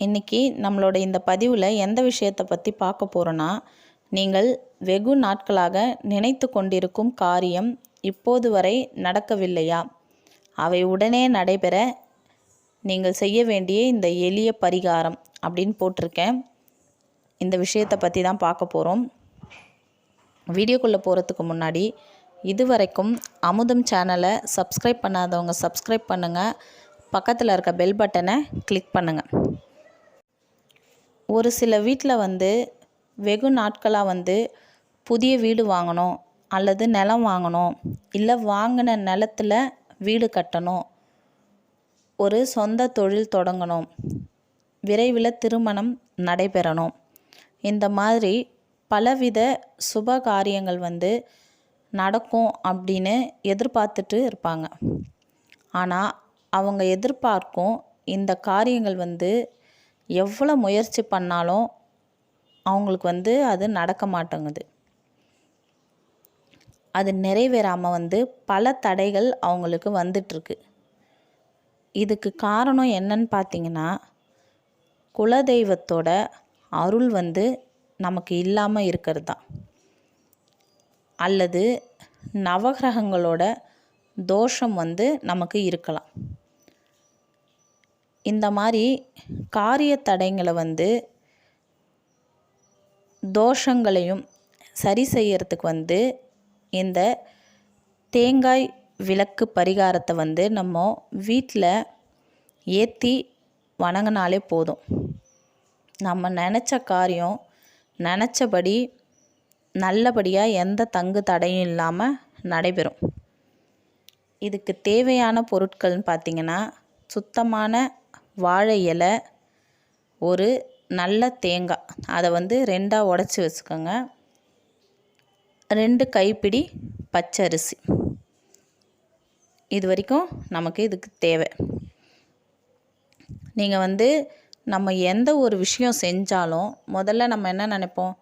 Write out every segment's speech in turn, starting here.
இன்றைக்கி நம்மளோட இந்த பதிவில் எந்த விஷயத்தை பற்றி பார்க்க போகிறோன்னா நீங்கள் வெகு நாட்களாக நினைத்து கொண்டிருக்கும் காரியம் இப்போது வரை நடக்கவில்லையா? அவை உடனே நடைபெற நீங்கள் செய்ய வேண்டிய இந்த எளிய பரிகாரம் அப்படின்னு போட்டிருக்கேன். இந்த விஷயத்தை பற்றி தான் பார்க்க போகிறோம் வீடியோக்குள்ளே போகிறதுக்கு முன்னாடி இதுவரைக்கும் அமுதம் சேனலை சப்ஸ்கிரைப் பண்ணாதவங்க சப்ஸ்கிரைப் பண்ணுங்கள் பக்கத்தில் இருக்க பெல் பட்டனை கிளிக் பண்ணுங்கள் ஒரு சில வீட்டில் வந்து வெகு நாட்களாக வந்து புதிய வீடு வாங்கணும் அல்லது நிலம் வாங்கணும் இல்லை வாங்கின நிலத்தில் வீடு கட்டணும். ஒரு சொந்த தொழில் தொடங்கணும். விரைவில் திருமணம் நடைபெறணும். இந்த மாதிரி பலவித சுப காரியங்கள் வந்து நடக்கும் அப்படின்னு எதிர்பார்த்துட்டு இருப்பாங்க. ஆனால் அவங்க எதிர்பார்க்கும் இந்த காரியங்கள் வந்து எவ்வளோ முயற்சி பண்ணாலும் அவங்களுக்கு வந்து அது நடக்க மாட்டேங்குது. அது நிறைவேறாமல் வந்து பல தடைகள் அவங்களுக்கு வந்துட்டுருக்கு. இதுக்கு காரணம் என்னன்னு பார்த்தீங்கன்னா குலதெய்வத்தோட அருள் வந்து நமக்கு இல்லாமல் இருக்கிறது தான் அல்லது நவகிரகங்களோட தோஷம் வந்து நமக்கு இருக்கலாம். இந்த மாதிரி காரிய தடைங்களை வந்து தோஷங்களையும் சரி செய்யறதுக்கு வந்து இந்த தேங்காய் விளக்கு பரிகாரத்தை வந்து நம்ம வீட்டில் ஏற்றி வணங்கினாலே போதும். நம்ம நினச்ச காரியம் நினச்சபடி நல்லபடியாக எந்த தங்கு தடையும் இல்லாமல் நடைபெறும். இதுக்கு தேவையான பொருட்கள்னு பார்த்திங்கன்னா சுத்தமான வாழை இலை ஒரு நல்ல தேங்காய். அதை வந்து ரெண்டாக உடச்சி வச்சுக்கோங்க. ரெண்டு கைப்பிடி பச்சரிசி. இது வரைக்கும் நமக்கு இதுக்கு தேவை. நீங்கள் வந்து நம்ம எந்த ஒரு விஷயம் செஞ்சாலும் முதல்ல நம்ம என்ன நினைப்போம்?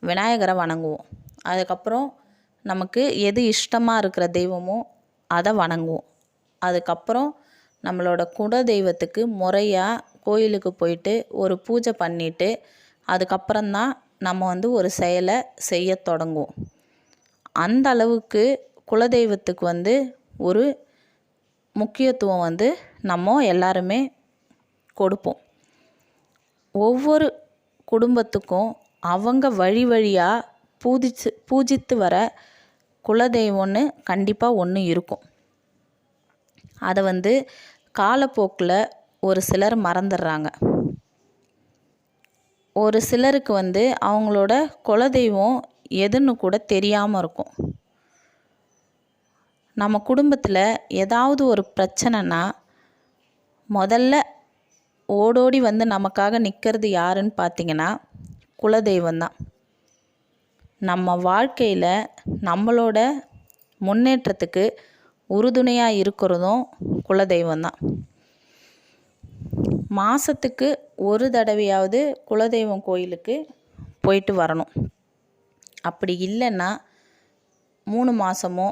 விநாயகரை வணங்குவோம். அதுக்கப்புறம் நமக்கு எது இஷ்டமாக இருக்கிற தெய்வமோ அதை வணங்குவோம். அதுக்கப்புறம் நம்மளோட குல தெய்வத்துக்கு முறையாக கோயிலுக்கு போயிட்டு ஒரு பூஜை பண்ணிவிட்டு அதுக்கப்புறம்தான் நம்ம வந்து ஒரு செயலை செய்ய தொடங்குவோம். அந்த அளவுக்கு குலதெய்வத்துக்கு வந்து ஒரு முக்கியத்துவம் வந்து நம்ம எல்லாருமே கொடுப்போம். ஒவ்வொரு குடும்பத்துக்கும் அவங்க வழி வழியாக பூஜிச்சு பூஜித்து வர குலதெய்வம்னு கண்டிப்பாக ஒன்று இருக்கும். அதை வந்து காலப்போக்கில் ஒரு சிலர் மறந்துடுறாங்க ஒரு சிலருக்கு வந்து அவங்களோட குலதெய்வம் எதுன்னு கூட தெரியாமல் இருக்கும். நம்ம குடும்பத்தில் ஏதாவது ஒரு பிரச்சனைனா முதல்ல ஓடோடி வந்து நமக்காக நிற்கிறது யாருன்னு பார்த்தீங்கன்னா குலதெய்வம் தான். நம்ம வாழ்க்கையில் நம்மளோட முன்னேற்றத்துக்கு உறுதுணையாக இருக்கிறதும் குலதெய்வம் தான் மாதத்துக்கு ஒரு தடவையாவது குலதெய்வம் கோயிலுக்கு போயிட்டு வரணும். அப்படி இல்லைன்னா மூணு மாதமோ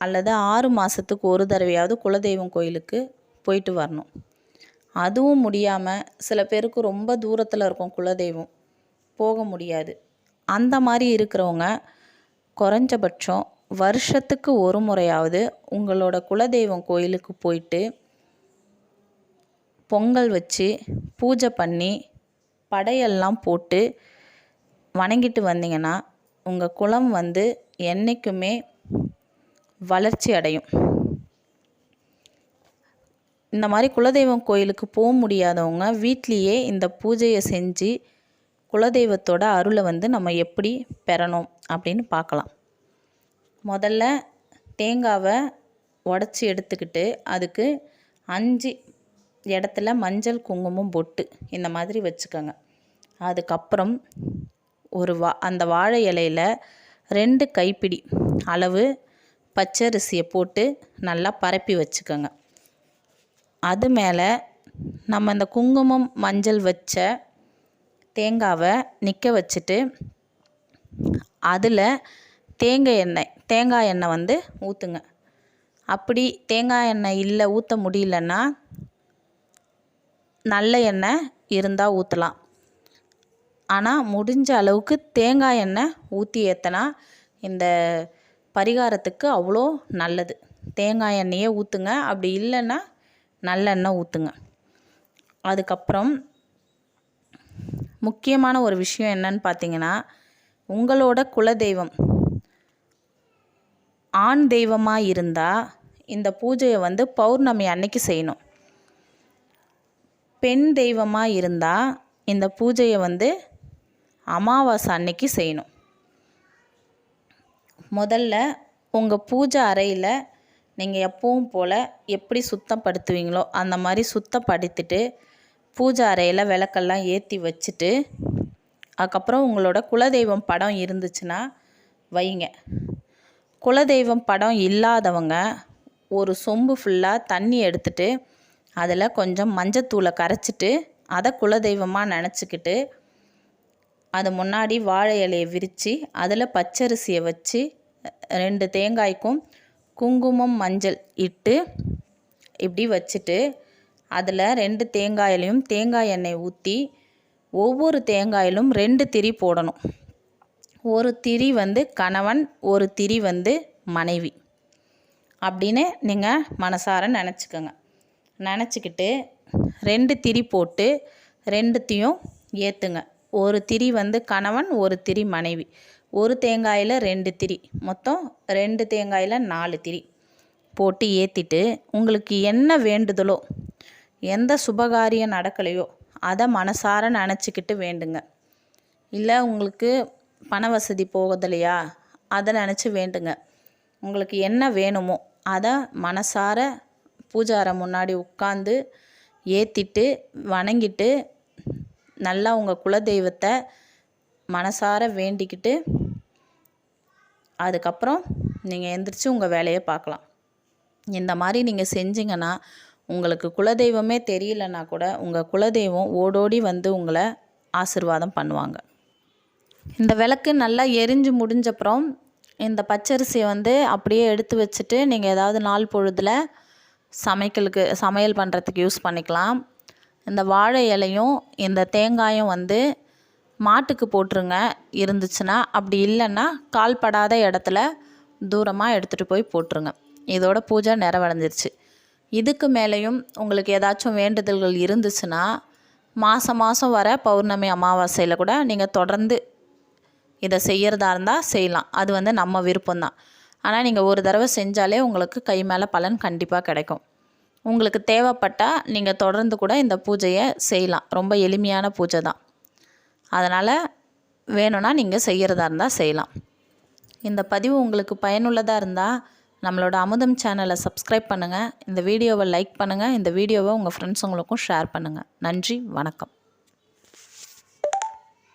அல்லது ஆறு மாதத்துக்கு ஒரு தடவையாவது குலதெய்வம் கோயிலுக்கு போயிட்டு வரணும். அதுவும் முடியாமல் சில பேருக்கு ரொம்ப தூரத்தில் இருக்கும் குலதெய்வம். போக முடியாது. அந்த மாதிரி இருக்கிறவங்க குறைஞ்சபட்சம் வருஷத்துக்கு ஒரு முறையாவது உங்களோட குலதெய்வம் கோயிலுக்கு போயிட்டு பொங்கல் வச்சு பூஜை பண்ணி படையெல்லாம் போட்டு வணங்கிட்டு வந்தீங்கன்னா உங்கள் குலம் வந்து என்றைக்குமே வளர்ச்சி அடையும். இந்த மாதிரி குலதெய்வம் கோயிலுக்கு போக முடியாதவங்க வீட்லேயே இந்த பூஜையை செஞ்சு குலதெய்வத்தோட அருளை வந்து நம்ம எப்படி பெறணும் அப்படின்னு பார்க்கலாம். முதல்ல தேங்காவை உடச்சி எடுத்துக்கிட்டு அதுக்கு அஞ்சு இடத்துல மஞ்சள் குங்குமம் பொட்டு இந்த மாதிரி வச்சுக்கோங்க. அதுக்கப்புறம் ஒரு வா அந்த வாழை இலையில் ரெண்டு கைப்பிடி அளவு பச்சரிசியை போட்டு நல்லா பரப்பி வச்சுக்கோங்க. அது மேலே நம்ம இந்த குங்குமம் மஞ்சள் வச்ச தேங்காவை நிற்க வச்சுட்டு அதில் தேங்காய் எண்ணெய் தேங்காய் எண்ணெய் வந்து ஊற்றுங்க அப்படி தேங்காய் எண்ணெய் இல்லை ஊற்ற முடியலன்னா நல்ல எண்ணெய் இருந்தால் ஊற்றலாம் ஆனால் முடிஞ்ச அளவுக்கு தேங்காய் எண்ணெய் ஊற்றி ஏற்றினா இந்த பரிகாரத்துக்கு அவ்வளோ நல்லது. தேங்காய் எண்ணெயே ஊற்றுங்க அப்படி இல்லைன்னா நல்லெண்ணெய் ஊற்றுங்க அதுக்கப்புறம் முக்கியமான ஒரு விஷயம் என்னன்னு பார்த்தீங்கன்னா உங்களோட குலதெய்வம். ஆண் தெய்வமாக இருந்தால் இந்த பூஜையை வந்து பௌர்ணமி அன்னைக்கு செய்யணும். பெண் தெய்வமாக இருந்தால் இந்த பூஜையை வந்து அமாவாசை அன்னைக்கு செய்யணும். முதல்ல உங்கள் பூஜை அறையில் நீங்கள் எப்பவும் போல் எப்படி சுத்தப்படுத்துவீங்களோ அந்த மாதிரி சுத்தப்படுத்திட்டு பூஜை அறையில் விளக்கெல்லாம் ஏற்றி வச்சுட்டு அதுக்கப்புறம் உங்களோட குலதெய்வம் படம் இருந்துச்சுன்னா வைங்க. குலதெய்வம் படம் இல்லாதவங்க ஒரு சொம்பு ஃபுல்லாக தண்ணி எடுத்துட்டு அதில் கொஞ்சம் மஞ்சத்தூளை கரைச்சிட்டு அதை குலதெய்வமாக நினச்சிக்கிட்டு அது முன்னாடி வாழை இலையை விரித்து அதில் பச்சரிசியை வச்சு ரெண்டு தேங்காய்க்கும் குங்குமம் மஞ்சள் இட்டு இப்படி வச்சுட்டு அதில் ரெண்டு தேங்காயிலையும் தேங்காய் எண்ணெய் ஊற்றி ஒவ்வொரு தேங்காயிலும் ரெண்டு திரி போடணும். ஒரு திரி வந்து கணவன் ஒரு திரி வந்து மனைவி. அப்படின்னு நீங்கள் மனசார நினச்சிக்கோங்க. நினச்சிக்கிட்டு ரெண்டு திரி போட்டு ரெண்டுத்தையும் ஏற்றுங்க ஒரு திரி வந்து கணவன் ஒரு திரி மனைவி. ஒரு தேங்காயில் ரெண்டு திரி. மொத்தம் ரெண்டு தேங்காயில் நாலு திரி போட்டு ஏற்றிட்டு உங்களுக்கு என்ன வேண்டுதலோ எந்த சுபகாரியம் நடக்கலையோ அதை மனசார நினச்சிக்கிட்டு வேண்டுங்க. இல்லை உங்களுக்கு பண வசதி போகுதில்லையா அதை நினச்சி வேண்டுங்க. உங்களுக்கு என்ன வேணுமோ அதை மனசார பூஜாரை முன்னாடி உட்காந்து ஏற்றிட்டு வணங்கிட்டு நல்லா உங்கள் குலதெய்வத்தை மனசார வேண்டிக்கிட்டு அதுக்கப்புறம் நீங்கள் எந்திரிச்சு உங்கள் வேலையை பார்க்கலாம் இந்த மாதிரி நீங்கள் செஞ்சிங்கன்னா உங்களுக்கு குலதெய்வமே தெரியலனா கூட உங்கள் குலதெய்வம் ஓடோடி வந்து உங்களை ஆசிர்வாதம் பண்ணுவாங்க. இந்த விளக்கு நல்லா எரிஞ்சு முடிஞ்சப்புறம் இந்த பச்சரிசியை வந்து அப்படியே எடுத்து வச்சுட்டு நீங்கள் ஏதாவது நாள் பொழுதில் சமைக்கலுக்கு சமையல் பண்ணுறதுக்கு யூஸ் பண்ணிக்கலாம். இந்த வாழை இலையும் இந்த தேங்காயும் வந்து மாட்டுக்கு போட்டுருங்க. இருந்துச்சுன்னா அப்படி இல்லைன்னா கால்படாத இடத்துல தூரமாக எடுத்துகிட்டு போய் போட்டுருங்க. இதோட பூஜை நிறைவடைஞ்சிருச்சு. இதுக்கு மேலேயும் உங்களுக்கு ஏதாச்சும் வேண்டுதல்கள் இருந்துச்சுன்னா மாதம் மாதம் வர பௌர்ணமி அமாவாசையில் கூட நீங்கள் தொடர்ந்து இதை செய்கிறதா இருந்தால் செய்யலாம். அது வந்து நம்ம விருப்பம்தான். ஆனால் நீங்கள் ஒரு தடவை செஞ்சாலே உங்களுக்கு கை மேலே பலன் கண்டிப்பாக கிடைக்கும். உங்களுக்கு தேவைப்பட்டால் நீங்கள் தொடர்ந்து கூட இந்த பூஜையை செய்யலாம். ரொம்ப எளிமையான பூஜை தான் அதனால் வேணும்னா நீங்கள் செய்கிறதா இருந்தால் செய்யலாம். இந்த பதிவு உங்களுக்கு பயனுள்ளதாக இருந்தால் நம்மளோட அமுதம் சேனலை சப்ஸ்கிரைப் பண்ணுங்கள் இந்த வீடியோவை லைக் பண்ணுங்கள் இந்த வீடியோவை உங்கள் ஃப்ரெண்ட்ஸுங்களுக்கும் ஷேர் பண்ணுங்கள் நன்றி வணக்கம்.